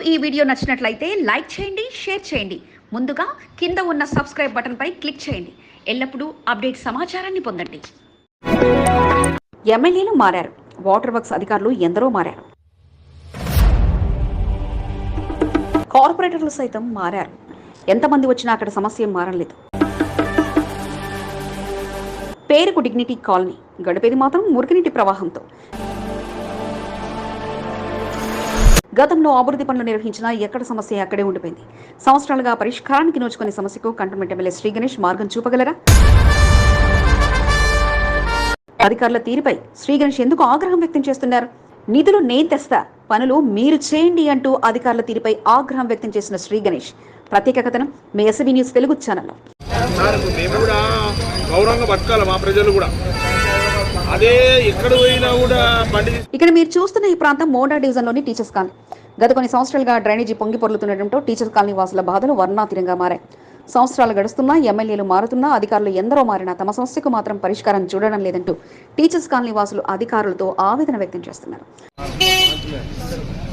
మీకు ఈ వీడియో నచ్చినట్లయితే లైక్ చేయండి షేర్ చేయండి. ముందుగా కింద ఉన్న సబ్స్క్రైబ్ బటన్పై క్లిక్ చేయండి. ఎల్లప్పుడూ అప్డేట్ సమాచారాన్ని పొందండి. ఎమ్మెల్యేలు మారారు. వాటర్ వర్క్స్ అధికారులు ఎందరో మారారు. కార్పొరేటర్లు సైతం మారారు. ఎంతమంది వచ్చినా అక్కడ సమస్య మారలేదు. పేరుకు డిగ్నిటీ కాలనీ గడిపేది మాత్రం మురికినీటి ప్రవాహంతో. గతంలో అభివృద్ధి పనులు నిర్వహించినా ఎక్కడ సమస్య అక్కడే ఉండిపోయింది. సంవత్సరాలుగా పరిష్కారానికి నోచుకునే సమస్యకు కంటోన్మెంట్ ఎమ్మెల్యే శ్రీ గణేష్ మార్గం చూపగలరా? అధికారుల తీరుపై శ్రీ గణేష్ ఎందుకు ఆగ్రహం వ్యక్తం చేస్తున్నారు? నిధులు నేను తెస్తా పనులు మీరు చేయండి అంటూ అధికారుల తీరుపై ఆగ్రహం వ్యక్తం చేసిన శ్రీ గణేష్. ప్రత్యేక కథనం మీ ఎస్బీ న్యూస్ తెలుగు ఛానల్లో. సార్ మేము కూడా గౌరవంగా బతకాలి మా ప్రజలు కూడా. అదే ఎక్కడ పోయినా కూడా బండి ఇక్కడ మీరు చూస్తున్న ఈ ప్రాంతం మోడా డివిజన్లోని టీచర్స్ కాలనీ. గత కొన్ని సంవత్సరాలుగా డ్రైనేజీ పొంగి పొర్లుతుండటంతో టీచర్స్ కాలనీ వాసుల బాధలు వర్ణాతీరంగా మారాయి. సంవత్సరాలు గడుస్తున్నా ఎమ్మెల్యేలు మారుతున్నా అధికారులు ఎందరో మారినా తమ సమస్యకు మాత్రం పరిష్కారం చూడడం లేదంటూ టీచర్స్ కాలనీ వాసులు అధికారులతో ఆవేదన వ్యక్తం చేస్తున్నారు.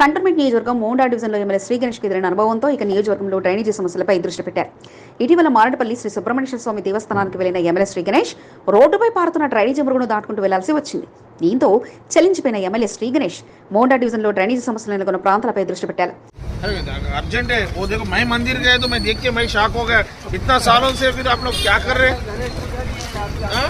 కంటోన్మెంట్ నియోజకవర్గం మోండా డివిజన్లో ఎమ్మెల్యే శ్రీ గణేష్కి ఎదురైన అనుభవంతో ఇక నియోజకవర్గంలో డ్రైనేజీ సమస్యలపై దృష్టి పెట్టారు ఇటీవల మారడపల్లి శ్రీ సుబ్రహ్మణ్యేశ్వర స్వామి దేవస్థానానికి వెళ్లిన ఎమ్మెల్యే శ్రీ గణేష్ రోడ్డుపై పారుతున్న డ్రైనేజీ మురుగును దాటుకుంటూ వెళ్లాల్సి వచ్చింది దీంతో చలించిపోయిన ఎమ్మెల్యే శ్రీ గణేష్ మోండా డివిజన్లో డ్రైనేజీ సమస్యలు నెలకొన్న ప్రాంతాలపై దృష్టి పెట్టారు अरे अर्जेंट है वो देखो मैं मंदिर गए तो मैं देख के मैं शॉक हो गया इतना सालों से फिर आप लोग क्या कर रहे हैं हाँ?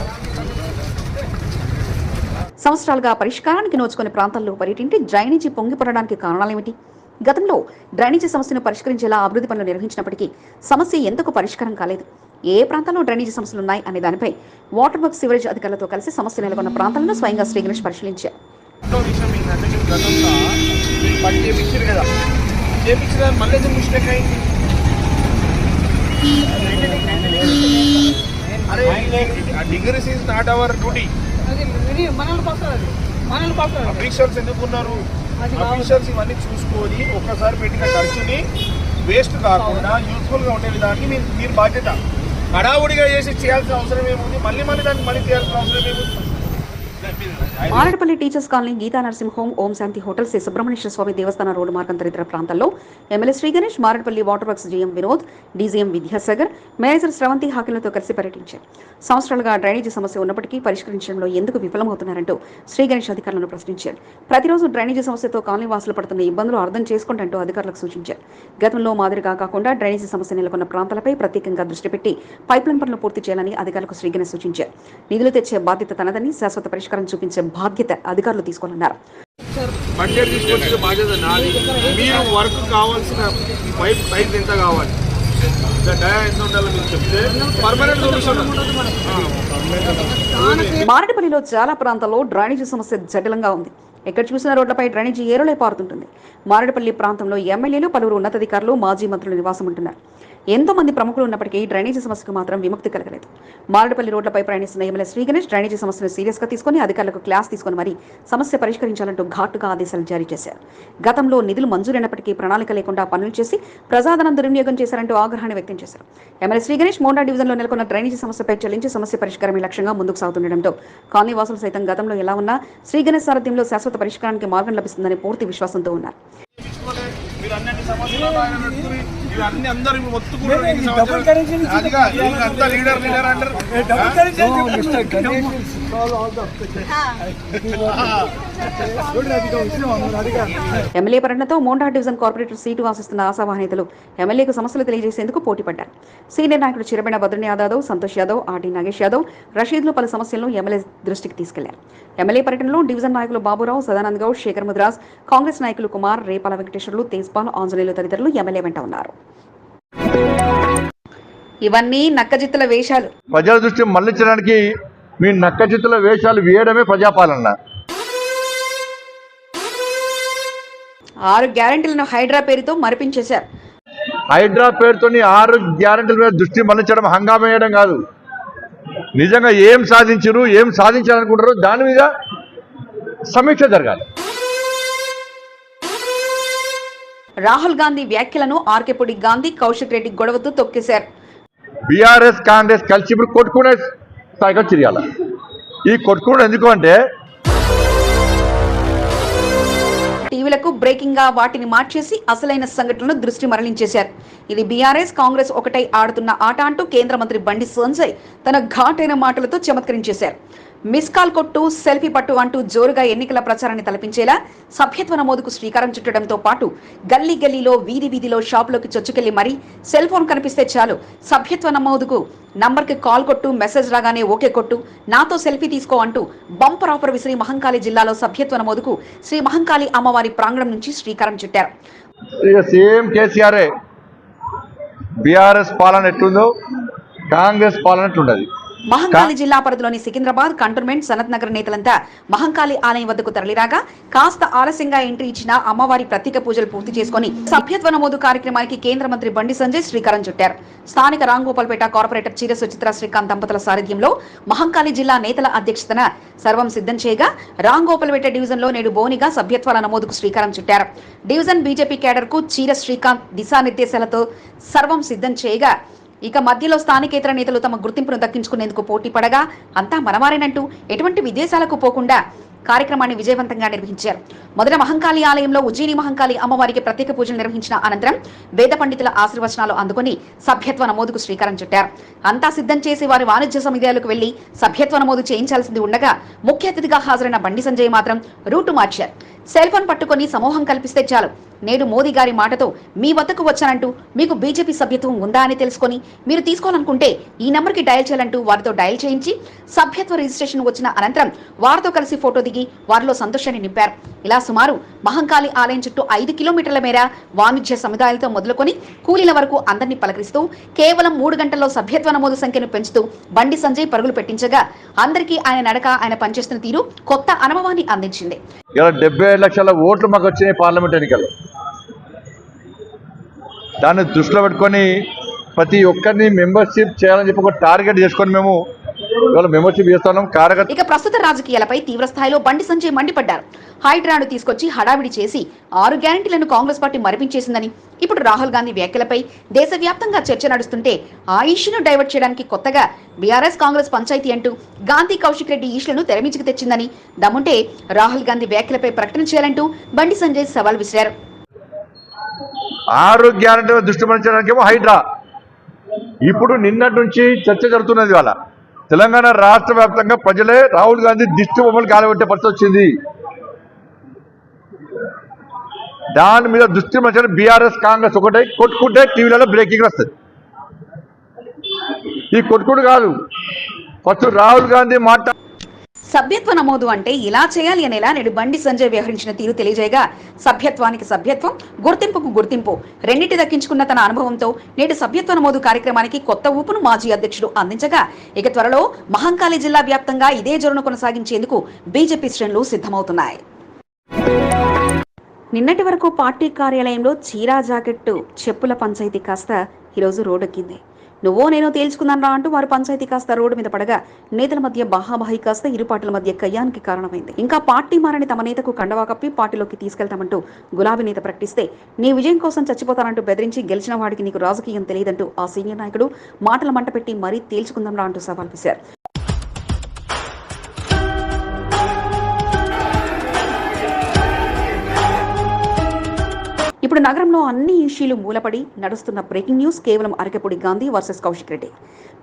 సంవత్సరాలుగా పరిష్కారానికి నోచుకునే ప్రాంతాల్లో పర్యటించి డ్రైనేజీ పొంగిపడడానికి కారణాలేమిటి గతంలో డ్రైనేజీ సమస్యను పరిష్కరించేలా అభివృద్ధి పనులు నిర్వహించినప్పటికీ సమస్య ఎందుకు పరిష్కారం కాలేదు ఏ ప్రాంతాల్లో డ్రైనేజీ సమస్యలు ఉన్నాయి అనే దానిపై వాటర్ వర్క్ సివరేజ్ అధికారులతో కలిసి సమస్య నెలకొన్న ప్రాంతాలను స్వయంగా శ్రీ గణేష్ పరిశీలించారు degrees is not our duty అది మనల్ని పక్కన మనల్ని పక్కన అఫీషియల్స్ ఎందుకు ఉన్నారు? అది కావాలి. అఫీషియల్స్ ఇవన్నీ చూసుకొని ఒక్కసారి పెట్టిన ఖర్చుని వేస్ట్ కాకుండా యూస్ఫుల్గా ఉండే విధానికి మీరు మీరు బాధ్యత. హడావుడిగా చేసి చేయాల్సిన అవసరం ఏముంది? మళ్ళీ మళ్ళీ దాన్ని మళ్ళీ చేయాల్సిన అవసరం ఏముంది? Marredpally teachers colony Geeta Narasimha Om Shanti hotel Shri Subrahmanyeswara Swamy దేవస్థాన రోడ్డు మార్గం తదితర ప్రాంతాల్లో MLA Shri Ganesh Marredpally water works GM Vinod DGM Vidyasagar manager Sravanthi హాకిలతో కలిసి పర్యటించారు. సంవత్సరాలుగా డ్రైనేజీ సమస్య ఉన్నప్పటికీ పరిష్కరించడంలో ఎందుకు విఫలమవుతున్నారంటూ శ్రీ గణేష్ అధికారులను ప్రశ్నించారు. ప్రతిరోజు డ్రైనేజీ సమస్యతో కాలనీ వాసులు పడుతున్న ఇబ్బందులు అర్థం చేసుకుంటూ అధికారులకు సూచించారు. గతంలో మాదిరిగా కాకుండా డ్రైనేజీ సమస్య నెలకొన్న ప్రాంతాలపై ప్రత్యేకంగా దృష్టి పెట్టి పైప్లైన్ పనులు పూర్తి చేయాలని అధికారులకు శ్రీ గణేష్ సూచించారు. నిధులు తెచ్చే బాధ్యత తనదని శాశ్వత పరిష్కారం చూపించే బాధ్యత అధికారులు తీసుకోనున్నారు. బడ్జెట్ తీసుకొచ్చే బాధ్యత నాది. మీరు వర్క్ కావాల్సిన పైప్ సైజ్ ఎంత కావాలి? ఇంకా డయా ఎంత ఉండాలో మీరు చెప్తే పర్మనెంట్ సొల్యూషన్. మారడపల్లిలో చాలా ప్రాంతాల్లో డ్రైనేజీ సమస్య జటిలంగా ఉంది. ఎక్కడ చూసిన రోడ్లపై డ్రైనేజీ ఏరులై పారుతుంటుంది. మారడపల్లి ప్రాంతంలో ఎమ్మెల్యేలు పలువురు ఉన్నతాధికారులు మాజీ మంత్రులు నివాసం ఉంటున్నారు ఎంతోమంది ప్రముఖులు ఉన్నప్పటికీ డ్రైనేజీ సమస్యకు మాత్రం విముక్తి కలగలేదు. మారడపల్లి రోడ్లపై ప్రయాణిస్తున్న ఎమ్మెల్యే శ్రీ గణేష్ డ్రైనేజీ సమస్యను సీరియస్గా తీసుకుని అధికారులకు క్లాస్ తీసుకుని మరీ సమస్య పరిష్కరించాలంటూ ఘాటుగా ఆదేశాలు జారీ చేశారు. గతంలో నిధులు మంజూరైనప్పటికీ ప్రణాళిక లేకుండా పనులు చేసి ప్రజాధనం దుర్వినియోగం చేశారంటూ ఆగ్రహాన్ని వ్యక్తం చేశారు. ఎమ్మెల్యే శ్రీ గణేష్ మోండా డివిజన్లో నెలకొన్న డ్రైనేజీ సమస్యపై చెల్లించి సమస్య పరిష్కారమే లక్ష్యంగా ముందుకు సాగుతుండటంతో కాలనీ వాసులు సైతం గతంలో ఎలా ఉన్నా శ్రీ గణేష్ సారథ్యంలో శాశ్వత పరిష్కారానికి మార్గం లభిస్తుందని పూర్తి విశ్వాసంతో ఉన్నారు. మీరు అన్ని సమస్యలు ఆయన పెట్టుకుని ఇవి అన్ని అందరూ ఇవి మొత్తుకున్నారు ఎన్ని డబుల్ సంవత్సరాలు? కరెన్సీ అదిగా వీళ్ళు అంతా లీడర్ లీడర్ అంటారు. Double currency mister Ganesh solve all the చూడండి అది వచ్చిన అడిగా ఎమ్మెల్యే పర్యటనతో మోండా డివిజన్ కార్పొరేటర్ సీటు ఆశిస్తున్న ఆశావాహ నేతలు ఎమ్మెల్యేకు సమస్యలు తెలియజేసేందుకు పోటీ పడ్డారు. సీనియర్ నాయకుడు చిరబెన భద్రని యాదవ్ సంతోష్ యాదవ్ ఆర్టీ నాగేష్ యాదవ్ రషీద్లు పలు సమస్యలను ఎమ్మెల్యే దృష్టికి తీసుకెళ్ళారు. ఎమ్మెల్యే పర్యటనలో డివిజన్ నాయకులు బాబురావు సదానంద్ గౌడ్ శేఖర్ ముద్రాజ్ కాంగ్రెస్ నాయకులు కుమార్ రేపాల వెంకటేశ్వర్లు తేజ్పాల్ ఆంజనేయులు తదితరులు ఎమ్మెల్యే వెంట ఉన్నారు. ఇవన్నీ నక్కజిత్తుల వేషాలు. ప్రజల దృష్టి మళ్ళించడానికి మీ నక్కచిత్తుల వేషాలు వేయడమే ప్రజాపాలన. ఆరు గ్యారెంటీలను హైడ్రా పేరుతో మరిపించేశారు. హైడ్రా పేరుతోని ఆరు గ్యారెంటీల మీద దృష్టి మళ్ళించడం హంగామా వేయడం కాదు. నిజంగా ఏం సాధించరు ఏం సాధించాలనుకుంటారో దాని మీద సమీక్ష జరగాలి. రాహుల్ గాంధీ వ్యాఖ్యలను ఆర్కేపూడి గాంధీ కౌశిక్ రెడ్డి గొడవతో తొక్కేశారు. బీఆర్ఎస్ కాంగ్రెస్ కలిసి ఇప్పుడు కొట్టుకునే స్థాయికి వచ్చిరియాల ఈ కొట్టుకునే ఎందుకు అంటే టీవీలకు బ్రేకింగ్గా వాటిని మార్చేసి అసలైన సంఘటనలను దృష్టి మరలించేశారు. ఇది బీఆర్ఎస్ కాంగ్రెస్ ఒకటై ఆడుతున్న ఆట అంటూ కేంద్ర మంత్రి బండి సంజయ్ తన ఘాటైన మాటలతో చమత్కరించేశారు. మిస్ కాల్ కొట్టు సెల్ఫీ పట్టు అంటూ జోరుగా ఎన్నికల ప్రచారాన్ని తలపించేలా సభ్యత్వ నమోదుకు శ్రీకారం చుట్టడంతో పాటు గల్లీ గల్లీలో వీధి వీధిలో షాపులోకి చొచ్చుకెళ్ళి మరీ సెల్ ఫోన్ కనిపిస్తే చాలు. సభ్యత్వ నమోదుకు నంబర్కి కాల్ కొట్టు మెసేజ్ రాగానే ఓకే కొట్టు నాతో సెల్ఫీ తీసుకో అంటూ బంపర్ ఆఫర్ విసిరి మహంకాళి జిల్లాలో సభ్యత్వ నమోదుకు శ్రీ మహంకాళి అమ్మవారి ప్రాంగణం నుంచి శ్రీకారం చుట్టారు. సేమ్ బీఆర్ఎస్ పాలన ఎట్లుందో కాంగ్రెస్ పాలన ఎట్లుండదు? మహంకాళి జిల్లా పరిధిలోని సికింద్రాబాద్ కంటోన్మెంట్ సనత్ నగర్ నేతలంతా మహంకాళి ఆలయం వద్దకు తరలిరాగా కాస్త ఆలస్యంగా ఎంట్రీ ఇచ్చిన అమ్మవారి ప్రత్యేక పూజలు పూర్తి చేసుకుని సభ్యత్వ నమోదు కార్యక్రమానికి కేంద్ర మంత్రి బండి సంజయ్ శ్రీకారం చుట్టారు. స్థానిక రాంగోపాల్పేట కార్పొరేటర్ చీర సుచిత్ర శ్రీకాంత్ దంపతుల సారథ్యంలో మహంకాళి జిల్లా నేతల అధ్యక్షతన సర్వం సిద్ధం చేయగా రాంగోపాల్పేట డివిజన్లో నేడు బోనిగా సభ్యత్వాల నమోదుకు శ్రీకారం చుట్టారు. డివిజన్ బీజేపీ కేడర్కు చీర శ్రీకాంత్ దిశానిర్దేశాలతో సర్వం సిద్ధం చేయగా ఇక మధ్యలో స్థానికేతర నేతలు తమ గుర్తింపును దక్కించుకునేందుకు పోటీ పడగా అంతా మనమారేనంటూ ఎటువంటి విదేశాలకు పోకుండా కార్యక్రమాన్ని విజయవంతంగా నిర్వహించారు. మొదట మహంకాళి ఆలయంలో ఉజ్జయిని మహంకాళి అమ్మవారికి ప్రత్యేక పూజలు నిర్వహించిన అనంతరం వేద పండితుల ఆశీర్వచనాలు అందుకుని సభ్యత్వ నమోదుకు శ్రీకారం చుట్టారు. అంతా సిద్ధం చేసి వారి వాణిజ్య సమితిలకు వెళ్ళి సభ్యత్వ నమోదు చేయించాల్సింది ఉండగా ముఖ్య అతిథిగా హాజరైన బండి సంజయ్ మాత్రం రూటు మార్చారు. సెల్ ఫోన్ పట్టుకొని సమూహం కల్పిస్తే చాలు. నేడు మోదీ గారి మాటతో మీ వద్దకు వచ్చానంటూ మీకు బీజేపీ సభ్యత్వం ఉందా అని తెలుసుకొని మీరు తీసుకోవాలనుకుంటే ఈ నెంబర్కి డయల్ చేయాలంటూ వారితో డయల్ చేయించి సభ్యత్వ రిజిస్ట్రేషన్ వచ్చిన అనంతరం వారితో కలిసి ఫోటో దిగి వారిలో సంతోషాన్ని నింపారు. ఇలా సుమారు మహంకాళి ఆలయం చుట్టూ ఐదు కిలోమీటర్ల మేర వాణిజ్య సముదాయాలతో మొదలుకొని కూలీల వరకు అందరినీ పలకరిస్తూ కేవలం మూడు గంటల్లో సభ్యత్వ నమోదు సంఖ్యను పెంచుతూ బండి సంజయ్ పరుగులు పెట్టించగా అందరికీ ఆయన నడక ఆయన పనిచేస్తున్న తీరు కొత్త అనుభవాన్ని అందించింది. ఇలా డెబ్బై లక్షల ఓట్లు మాకు వచ్చినాయి పార్లమెంట్ ఎన్నికలు దాన్ని దృష్టిలో పెట్టుకొని ప్రతి ఒక్కరిని మెంబర్షిప్ చేయాలని చెప్పి ఒక టార్గెట్ చేసుకొని మేము ఇవాళ మెంబర్షిప్ చేస్తున్నాం. కార్యకర్త ఇక ప్రస్తుత రాజకీయాలపై తీవ్ర స్థాయిలో బండి సంజయ్ మండిపడ్డారు. హైడ్రాను తీసుకొచ్చి హడావిడి చేసి ఆరు గ్యారంటీలను కాంగ్రెస్ పార్టీ మరిపించేసిందని. ఇప్పుడు రాహుల్ గాంధీ వ్యాఖ్యలపై దేశవ్యాప్తంగా చర్చ నడుస్తుంటే ఆ ఇష్యూను డైవర్ట్ చేయడానికి కొత్తగా బీఆర్ఎస్ కాంగ్రెస్ పంచాయతీ అంటూ గాంధీ కౌశిక్ రెడ్డి ఇష్యూను తెరమించుకు తెచ్చిందని. దమ్ముంటే రాహుల్ గాంధీ వ్యాఖ్యలపై ప్రకటన చేయాలంటూ బండి సంజయ్ సవాల్ విసిరారు. ఆరు గ్యారంటీ దృష్టి మరించడానికేమో హైడ్రా. ఇప్పుడు నిన్నటి నుంచి చర్చ జరుగుతున్నది వాళ్ళ తెలంగాణ రాష్ట్ర వ్యాప్తంగా ప్రజలే రాహుల్ గాంధీ దిష్టి బొమ్మలు కాలబెట్టే పరిస్థితి వచ్చింది. దాని మీద దృష్టి మరించిన బీఆర్ఎస్ కాంగ్రెస్ ఒకటే కొట్టుకుంటే టీవీలలో బ్రేకింగ్ వస్తుంది. ఈ కొట్టుకుడు కాదు. ఫస్ట్ రాహుల్ గాంధీ మాట్లాడు సభ్యత్వ నమోదు అంటే ఇలా చేయాలి అనేలా నేడు బండి సంజయ్ వ్యవహరించిన తీరు తెలియజేయగా సభ్యత్వానికి సభ్యత్వం గుర్తింపుకు గుర్తింపు రెండింటి దక్కించుకున్న తన అనుభవంతో నేడు సభ్యత్వ నమోదు కార్యక్రమానికి కొత్త ఊపును మాజీ అధ్యక్షుడు అందించగా ఇక త్వరలో మహంకాళి జిల్లా వ్యాప్తంగా ఇదే జోరును కొనసాగించేందుకు బీజేపీ శ్రేణులు సిద్ధమవుతున్నాయి. నిన్నటి వరకు పార్టీ కార్యాలయంలో చీరా జాకెట్టు చెప్పుల పంచాయతీ కాస్త ఈరోజు రోడ్డెక్కింది నువ్వో నేను తేల్చుకున్నాను రా అంటూ వారు పంచాయతీ కాస్త రోడ్డు మీద పడగా నేతల మధ్య బాహాబాహి కాస్త ఇరు పార్టీల మధ్య కయ్యానికి కారణమైంది. ఇంకా పార్టీ మారని తమ నేతకు కండవా కప్పి పార్టీలోకి తీసుకెళ్తామంటూ గులాబీ నేత ప్రకటిస్తే నీ విజయం కోసం చచ్చిపోతానంటూ బెదిరించి గెలిచిన వాడికి నీకు రాజకీయం తెలియదంటూ ఆ సీనియర్ నాయకుడు మాటల మంట పెట్టి మరీ తేల్చుకుందాం రా అంటూ సవాల్ విసిరారు. ఇప్పుడు నగరంలో అన్ని ఇష్యూలు మూలపడి నడుస్తున్న బ్రేకింగ్ న్యూస్ కేవలం అరకెపూడి గాంధీ వర్సెస్ కౌశిక్ రెడ్డి.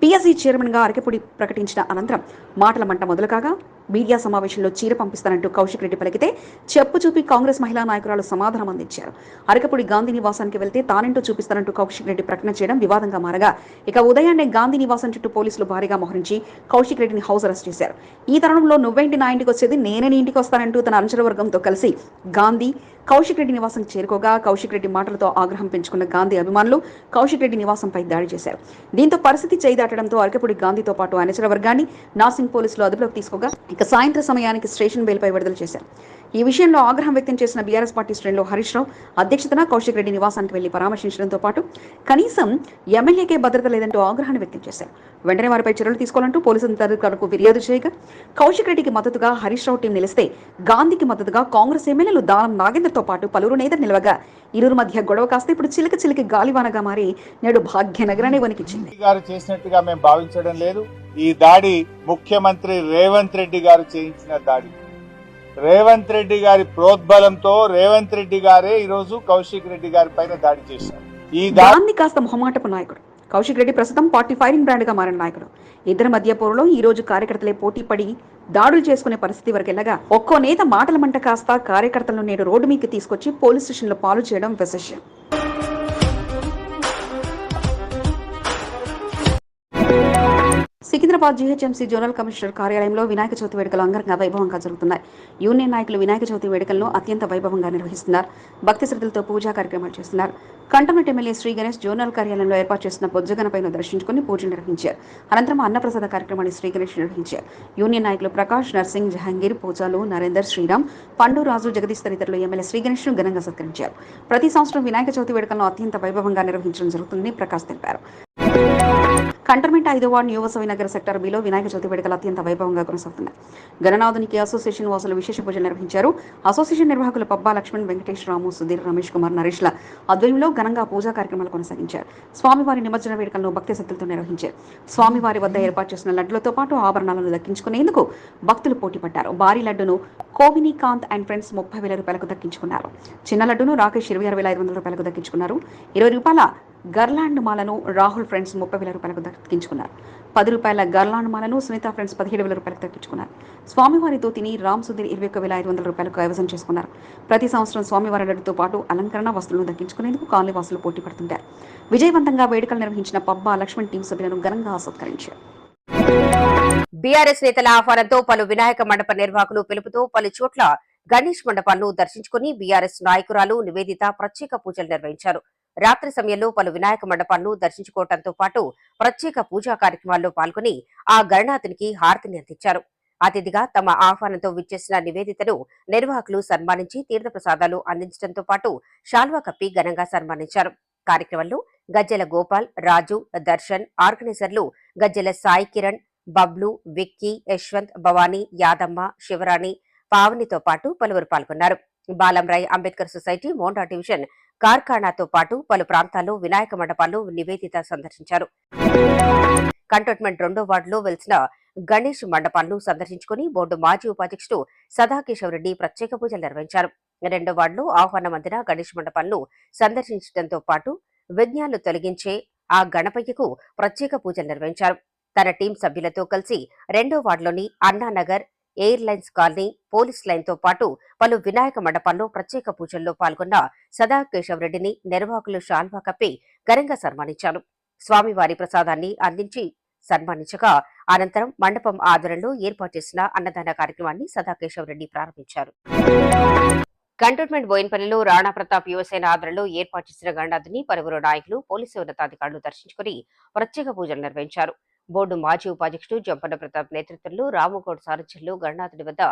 పీఎస్సీ చైర్మన్గా అరకెపూడి ప్రకటించిన అనంతరం మాటల మంట మొదలు కాగా మీడియా సమావేశంలో చీర పంపిస్తానంటూ కౌశిక్ రెడ్డి పలికితే చెప్పు చూపి కాంగ్రెస్ మహిళా నాయకురాలు సమాధానం అందించారు. అరకపూడి గాంధీ నివాసానికి వెళ్తే తానేంటో చూపిస్తానంటూ కౌశిక్ రెడ్డి ప్రకటన చేయడం వివాదంగా మారగా ఇక ఉదయాన్నే గాంధీ నివాసం చుట్టూ పోలీసులు భారీగా మోహరించి కౌశిక్ రెడ్డిని హౌస్ అరెస్ట్ చేశారు. ఈ తరుణంలో నువ్వేంటి నా ఇంటికి వచ్చేది నేనే నీ ఇంటికి వస్తానంటూ తన అనుచరవర్గంతో కలిసి గాంధీ కౌశిక్ రెడ్డి నివాసం చేరుకోగా కౌశిక్ రెడ్డి మాటలతో ఆగ్రహం పెంచుకున్న గాంధీ అభిమానులు కౌశిక్ రెడ్డి నివాసంపై దాడి చేశారు. దీంతో పరిస్థితి చేదాటడంతో అరకపూడి గాంధీతో పాటు అనుచరవర్గాన్ని నాసింగ్ పోలీసులు అదుపులోకి తీసుకోగా ఇక ఇక సాయంత్ర సమయానికి స్టేషన్ బెయిల్పై విడుదల చేశారు. ఈ విషయంలో ఆగ్రహం వ్యక్తం చేసిన బీఆర్ఎస్ పార్టీ శ్రేణులు హరీష్ రావు అధ్యక్షతన కౌశిక్ రెడ్డి నివాసానికి వెళ్ళి పరామర్శించడంతో పాటు కనీసం ఎమ్మెల్యేకే భద్రత లేదంటూ ఆగ్రహాన్ని వ్యక్తం చేశారు. వెంటనే వారిపై చర్యలు తీసుకోవాలంటూ పోలీసు అధికారులకు ఫిర్యాదు చేయగా కౌశిక్ రెడ్డికి మద్దతుగా హరీష్ రావు టీం నిలిస్తే గాంధీకి మద్దతుగా కాంగ్రెస్ ఎమ్మెల్యేలు దానం నాగేందర్తో పాటు పలువురు నేతలు నిలవగా ఇరువురు మధ్య గొడవ కాస్త ఇప్పుడు చిలిక చిలికి గాలివానగా మారి నేడు భాగ్యనగరాన్ని వణికించింది. గారు చేసినట్టుగా మేము భావించడం లేదు. ఈ దాడి ముఖ్యమంత్రి రేవంత్ రెడ్డి గారు చేయించిన దాడి. రేవంత్ రెడ్డి గారి ప్రోద్బలంతో రేవంత్ రెడ్డి గారే ఈరోజు కౌశిక్ రెడ్డి గారి పైన దాడి చేశారు. ఈ దాన్ని కాస్త మొహమాటపు నాయకుడు. కౌశిక్ రెడ్డి ప్రస్తుతం పార్టీ ఫైరింగ్ బ్రాండ్గా మారిన నాయకుడు. ఇద్దరి మధ్య పోరులో ఈ రోజు కార్యకర్తలే పోటీ పడి దాడులు చేసుకునే పరిస్థితి వరకు వెళ్ళగా ఒక్కో నేత మాటల మంట కాస్త కార్యకర్తలను నేడు రోడ్డు మీదకి తీసుకొచ్చి పోలీస్ స్టేషన్లో పాలు చేయడం విశేషం. సికింద్రాబాద్ జీహెచ్ఎంసీ జోనల్ కమిషనర్ కార్యాలయంలో వినాయక చవితి వేడుకలు అంగరంగ వైభవంగా జరుగుతున్నాయి. యూనియన్ నాయకులు వినాయక చవితి వేడుకలను అత్యంత వైభవంగా నిర్వహిస్తున్నారు. భక్తి శ్రద్ధలతో పూజా కార్యక్రమాలు చేస్తున్నారు. Cantonment MLA Shri Ganesh zonal కార్యాలయంలో ఏర్పాటు చేసిన బొజ్జగనపైన దర్శించుకుని పూజలు నిర్వహించారు. అనంతరం అన్నప్రసాద కార్యక్రమాన్ని శ్రీ గణేష్ నిర్వహించారు. యూనియన్ నాయకులు ప్రకాష్ నర్సింగ్ జహాంగీర్ పూజాలు నరేందర్ శ్రీరామ్ పండు రాజు జగదీష్ తదితరులు ఎమ్మెల్యే శ్రీ గణేష్ను ఘనంగా సత్కరించారు. ప్రతి సంవత్సరం వినాయక చవితి వేడుకలను అత్యంత వైభవంగా నిర్వహించడం జరుగుతుందని ప్రకాష్ తెలిపారు. కంటర్మెంట్ ఐదో వార్డు యువసవి నగర సెక్టర్ బిలో వినాయక చవితి వేడుకలు అత్యంత వైభవంగా కొనసాగుతున్నాయి. గణనాథునికి అసోసియేషన్ వాసులు విశేష పూజలు నిర్వహించారు. అసోసియేషన్ నిర్వాహకులు పబ్బా లక్ష్మణ్ వెంకటేష్ రాము సుధీర్ రమేష్ కుమార్ నరేష్ల ఆధ్వర్యంలో ఘనంగా పూజా కార్యక్రమాలు కొనసాగించారు. స్వామివారి నిమజ్జన వేడుకలను భక్తి శ్రద్ధలతో నిర్వహించారు. స్వామివారి వద్ద ఏర్పాటు చేసిన లడ్డులతో పాటు ఆభరణాలను దక్కించుకునేందుకు భక్తులు పోటీపడ్డారు భారీ లడ్డును కోవిని కాంత్ అండ్ ఫ్రెండ్స్ ముప్పై వేల రూపాయలకు దక్కించుకున్నారు. చిన్న లడ్డును రాకేష్ ఇరవై ఆరు వేల ఐదు వందల రూపాయలకు దక్కించుకున్నారు. ఇరవై రూపాయల గర్లాండ్ మాలను రాహుల్ ఫ్రెండ్స్ ముప్పై వేల రూపాయలకు దక్కించుకున్నారు. పది రూపాయల గర్లాండ్ మాలను సునీత ఫ్రెండ్స్ పదిహేడు వేల రూపాయలకు దక్కించుకున్నారు. స్వామివారి తిని రామ్ సుధీర్ ఇరవై ఒక్క వేల ఐదు వందల రూపాయలకు కైవసం చేసుకున్నారు. ప్రతి సంవత్సరం స్వామివారి లడ్డుతో పాటు అలంకరణ వస్తువులను దక్కించుకునేందుకు కాలనీ వాసులు పోటీ పడుతుంటారు. విజయవంతంగా వేడుకలు నిర్వహించిన పబ్బా లక్ష్మణ్ టీం సభ్యులను ఘనంగా సత్కరించారు. బీఆర్ఎస్ నేతల ఆహ్వానంతో పలు వినాయక మండప నిర్వాహకులు పిలుపుతో పలు చోట్ల గణేష్ మండపాలను దర్శించుకుని బీఆర్ఎస్ నాయకురాలు నివేదిత ప్రత్యేక పూజలు నిర్వహించారు. రాత్రి సమయంలో పలు వినాయక మండపాలను దర్శించుకోవడంతో పాటు ప్రత్యేక పూజా కార్యక్రమాల్లో పాల్గొని ఆ గణనాథునికి హారతిని అందించారు. అతిథిగా తమ ఆహ్వానంతో విచ్చేసిన నివేదితను నిర్వాహకులు సన్మానించి తీర్థప్రసాదాలు అందించడంతో పాటు షాల్వా కప్పి ఘనంగా సన్మానించారు. కార్యక్రమంలో గజ్జెల గోపాల్ రాజు దర్శన్ ఆర్గనైజర్లు గజ్జెల సాయి కిరణ్ బబ్లు విక్కీ యశ్వంత్ భవానీ యాదమ్మ శివరాణి పావనితో పాటు పలువురు పాల్గొన్నారు. బాలంరాయ్ అంబేద్కర్ సొసైటీ మోండా డివిజన్ కార్ఖానాతో పాటు పలు ప్రాంతాల్లో వినాయక మండపాలు నివేదిత సందర్శించారు. కంటోన్మెంట్ రెండో వార్డులో వెలిసిన గణేష్ మండపాలను సందర్శించుకుని బోర్డు మాజీ ఉపాధ్యక్షుడు సదాకేశవ్ రెడ్డి ప్రత్యేక పూజలు నిర్వహించారు. రెండో వార్డులో ఆహ్వానం అందిన గణేష్ మండపాలను సందర్శించడంతో పాటు విజ్ఞాలు తొలగించే ఆ గణపయ్యకు ప్రత్యేక పూజలు నిర్వహించారు. తన టీం సభ్యులతో కలిసి రెండో వార్డులోని Annanagar air lines colony police లైన్తో పాటు పలు వినాయక మండపాల్లో ప్రత్యేక పూజల్లో పాల్గొన్న సదా కేశవరెడ్డిని నిర్వాహకులు షాల్వా కప్పి ఘనంగా సన్మానించారు. స్వామివారి ప్రసాదాన్ని అందించి సన్మానించగా అనంతరం మండపం ఆధ్వర్యంలో ఏర్పాటు చేసిన అన్నదాన కార్యక్రమాన్ని సదా రెడ్డి ప్రారంభించారు. కంటోన్మెంట్ బోయిన్పల్లిలో రాణా ప్రతాప్ యువసేన ఆధ్వర్యంలో ఏర్పాటు చేసిన గణనాథుని పలువురు నాయకులు పోలీసు ఉన్నతాధికారులు దర్శించుకుని ప్రత్యేక పూజలు నిర్వహించారు. బోర్డు మాజీ ఉపాధ్యక్షుడు జంపన్న ప్రతాప్ నేతృత్వంలో రాముగౌడ్ సారథ్యంలో గణనాథుడి వద్ద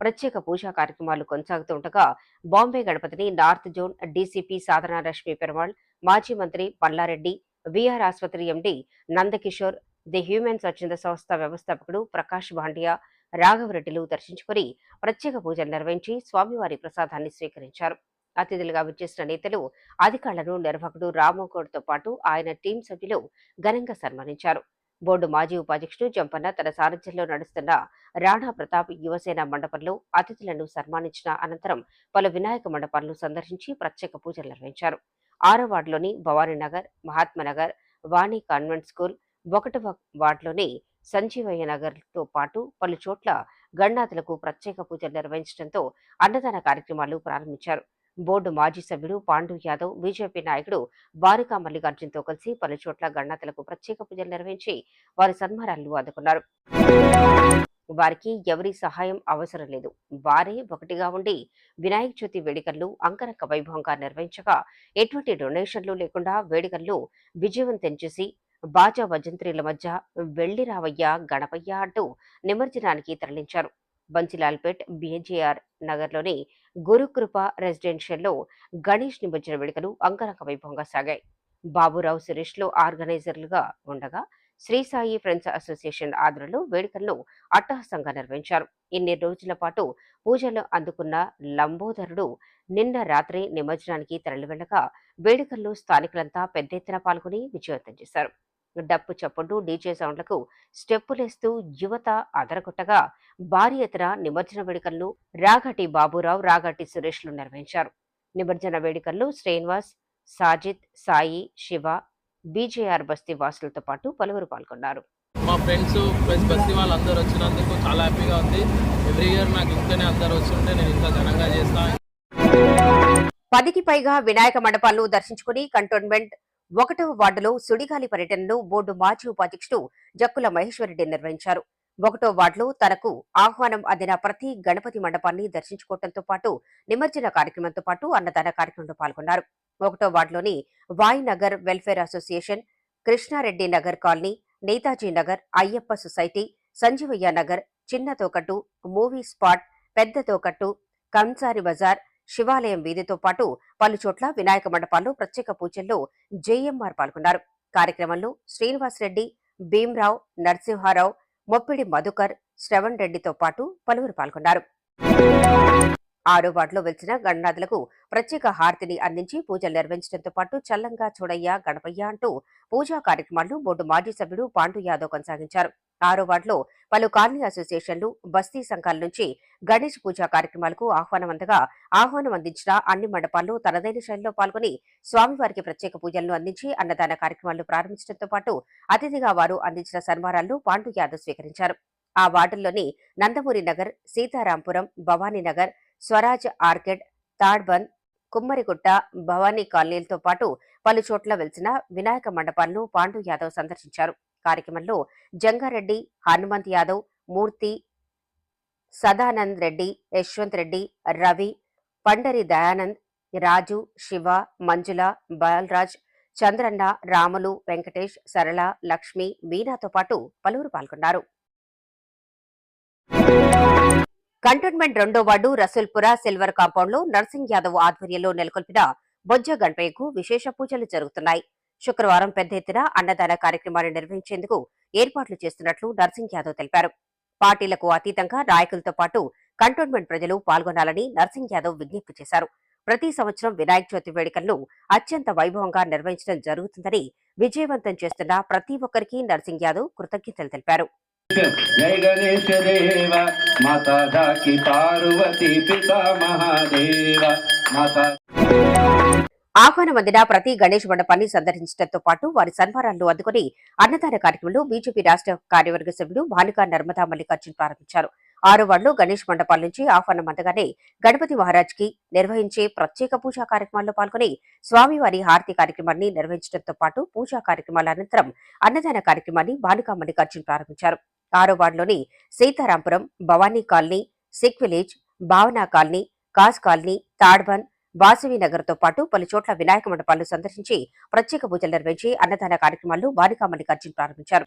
ప్రత్యేక పూజా కార్యక్రమాలు కొనసాగుతుండగా బాంబే గణపతిని north zone DCP Sadhana Rashmi Perumal మాజీ మంత్రి పల్లారెడ్డి విఆర్ ఆసుపత్రి ఎండి నందకిషోర్ ది హ్యూమన్ స్వచ్ఛంద సంస్థ వ్యవస్థాపకుడు ప్రకాష్ భాండియా రాఘవరెడ్డిలు దర్శించుకుని ప్రత్యేక పూజలు నిర్వహించి స్వామివారి ప్రసాదాన్ని స్వీకరించారు. అతిథులుగా విచ్చేసిన నేతలు అధికారులను నిర్వాహకుడు రామోగౌడ్తో పాటు ఆయన టీం సభ్యులు ఘనంగా సన్మానించారు. బోర్డు మాజీ ఉపాధ్యక్షుడు జంపన్న తన సారథ్యంలో నడుస్తున్న రాణా ప్రతాప్ యువసేన మండపంలో అతిథులను సన్మానించిన అనంతరం పలు వినాయక మండపాలను సందర్శించి ప్రత్యేక పూజలు నిర్వహించారు. ఆరో వార్డులోని భవానీనగర్ మహాత్మానగర్ వాణి కాన్వెంట్ స్కూల్ ఒకటవ వార్డులోని సంజీవయ్య నగర్తో పాటు పలు చోట్ల గణనాథులకు ప్రత్యేక పూజలు నిర్వహించడంతో అన్నదాన కార్యక్రమాలు ప్రారంభించారు. బోర్డు మాజీ సభ్యుడు పాండు యాదవ్ బీజేపీ నాయకుడు బారికా మల్లికార్జున్తో కలిసి పలుచోట్ల గణతలకు ప్రత్యేక పూజలు నిర్వహించి వారి సన్మానాలను అందుకున్నారు. వారికి ఎవరి సహాయం అవసరం లేదు. వారే ఒకటిగా ఉండి వినాయక చవితి వేడుకలను అంగరంగ వైభవంగా నిర్వహించగా ఎటువంటి డొనేషన్లు లేకుండా వేడుకలను విజయవంతం చేసి బాజా భజంత్రీల మధ్య వెళ్ళిరావయ్య గణపయ్య అంటూ నిమజ్జనానికి తరలించారు. బంచిలాల్పేట్ బిహెచ్ఆర్ నగర్లోని గురుకృప రెసిడెన్షియల్లో గణేష్ నిమజ్జన వేడుకలు అంగరంగ వైభవంగా సాగాయి. బాబురావు సురేష్లు ఆర్గనైజర్లుగా ఉండగా శ్రీ సాయి ఫ్రెండ్స్ అసోసియేషన్ ఆధ్వర్యంలో వేడుకలను అట్టహాసంగా నిర్వహించారు. ఇన్ని రోజుల పాటు పూజలు అందుకున్న లంబోదరుడు నిన్న రాత్రి నిమజ్జనానికి తరలివెళ్ళగా వేడుకల్లో స్థానికులంతా పెద్ద ఎత్తున పాల్గొని విజయవంతం చేశారు. డప్పు చప్పుడు డీజే సౌండ్లకు స్టెప్పులేస్తూ యువత అదరగొట్టగా భారీ ఎత్తున నిమజ్జన వేడుకలను రాగటి బాబురావు రాగటి సురేష్లు నిర్వహించారు. నిమజ్జన వేడుకల్లో శ్రీనివాస్ సాజిద్ సాయి శివ బీజేఆర్ బస్తీ వాసులతో పాటు పలువురు పాల్గొన్నారు. మా ఫ్రెండ్స్ ప్లస్ బస్తీ వాళ్ళు అందరూ వచ్చినందుకు చాలా హ్యాపీగా ఉంది. ఎవ్రీ ఇయర్ నాకు ఇంకనే అందరు వస్తుంటే నేను ఇంకా ఘనంగా చేస్తాను పదికి పైగా వినాయక మండపాలను దర్శించుకుని కంటోన్మెంట్ ఒకటవ వార్డులో సుడిగాలి పర్యటనను బోర్డు మాజీ ఉపాధ్యక్షుడు జక్కుల మహేశ్వరరెడ్డి నిర్వహించారు. ఒకటో వార్డులో తనకు ఆహ్వానం అందిన ప్రతి గణపతి మండపాన్ని దర్శించుకోవడంతో పాటు నిమజ్జన కార్యక్రమంతో పాటు అన్నదాన కార్యక్రమంలో పాల్గొన్నారు. ఒకటో వార్డులోని వాయ్ Nagar welfare association Krishnareddy Nagar colony Netaji Nagar Ayyappa society Sanjeevaiah Nagar Chinna Thokatta movie spot పెద్ద తోకట్టు కంసారి బజార్ శివాలయం వీధితో పాటు పలు చోట్ల వినాయక మండపాల్లో ప్రత్యేక పూజల్లో జేఎంఆర్ పాల్గొన్నారు. కార్యక్రమంలో శ్రీనివాస్ రెడ్డి భీమ్రావు నరసింహారావు మొప్పిడి మధుకర్ శ్రవణ్ రెడ్డితో పాటు పలువురు పాల్గొన్నారు. ఆరో వార్డులో వెలిసిన గణనాథులకు ప్రత్యేక హారతిని అందించి పూజలు నిర్వహించడంతో పాటు చల్లంగా చూడయ్య గణపయ్య అంటూ పూజా కార్యక్రమాలను బోర్డు మాజీ సభ్యుడు పాండు యాదవ్ కొనసాగించారు. ఆరో వార్డులో పలు కాలనీ అసోసియేషన్లు బస్తీ సంఘాల నుంచి గణేష్ పూజా కార్యక్రమాలకు ఆహ్వానం అందగా ఆహ్వానం అందించిన అన్ని మండపాల్లో తనదైన శైలిలో పాల్గొని స్వామివారికి ప్రత్యేక పూజలను అందించి అన్నదాన కార్యక్రమాలు ప్రారంభించడంతో పాటు అతిథిగా వారు అందించిన సన్మానాలను పాండు యాదవ్ స్వీకరించారు. ఆ వార్డుల్లోని నందమూరి నగర్ సీతారాంపురం భవానీనగర్ స్వరాజ్ ఆర్కెడ్ తాడ్బంద్ కుమ్మరిగుట్ట భవానీ కాలనీలతో పాటు పలు చోట్ల వెలిసిన వినాయక మండపాలను పాండు యాదవ్ సందర్శించారు. కార్యక్రమంలో జంగారెడ్డి హనుమంత్ యాదవ్ మూర్తి సదానంద్ రెడ్డి యశ్వంత్ రెడ్డి రవి పండరి దయానంద్ రాజు శివ మంజుల బాలరాజ్ చంద్రన్న రాములు వెంకటేష్ సరళ లక్ష్మి మీనాతో పాటు పలువురు పాల్గొన్నారు. కంటోన్మెంట్ రెండో వార్డు రసూల్పుర సిల్వర్ కాంపౌండ్లో నర్సింగ్ యాదవ్ ఆధ్వర్యంలో నెలకొల్పిన బొజ్జ గణపయ్యకు విశేష పూజలు జరుగుతున్నాయి. శుక్రవారం పెద్ద ఎత్తున అన్నదాన కార్యక్రమాలు నిర్వహించేందుకు ఏర్పాట్లు చేస్తున్నట్లు నర్సింగ్ యాదవ్ తెలిపారు. పార్టీలకు అతీతంగా నాయకులతో పాటు కంటోన్మెంట్ ప్రజలు పాల్గొనాలని నర్సింగ్ యాదవ్ విజ్ఞప్తి చేశారు. ప్రతి సంవత్సరం వినాయక చవితి వేడుకలను అత్యంత వైభవంగా నిర్వహించడం జరుగుతుందని విజయవంతం చేస్తున్న ప్రతి ఒక్కరికి నర్సింగ్ యాదవ్ కృతజ్ఞతలు తెలిపారు. జయ గణేశ దేవ మాతా పార్వతి పితా మహాదేవ మాతా ఆహ్వానం అందిన ప్రతి గణేష్ మండపాన్ని సందర్శించడంతో పాటు వారి సన్మానాలను అందుకుని అన్నదాన కార్యక్రమంలో బీజేపీ రాష్ట్ర కార్యవర్గ సభ్యులు బాలికా నర్మదా మల్లికార్జున్ ప్రారంభించారు. ఆరు వార్డులో గణేష్ మండపాల నుంచి ఆహ్వానం అందగానే గణపతి మహారాజ్కి నిర్వహించే ప్రత్యేక పూజా కార్యక్రమాల్లో పాల్గొని స్వామివారి హారతి కార్యక్రమాన్ని నిర్వహించడంతో పాటు పూజా కార్యక్రమాల అనంతరం అన్నదాన కార్యక్రమాన్ని భానుకా మల్లికార్జున్ ప్రారంభించారు. ఆరో వార్డులోని Seetharampuram Bhavani colony Sikh village Bhavana colony cos colony Tadbund Vasavi నగర్తో పాటు పలు చోట్ల వినాయక మండపాలను సందర్శించి ప్రత్యేక పూజలు నిర్వహించి అన్నదాన కార్యక్రమాలు బాలికా మల్లికార్జున్ ప్రారంభించారు.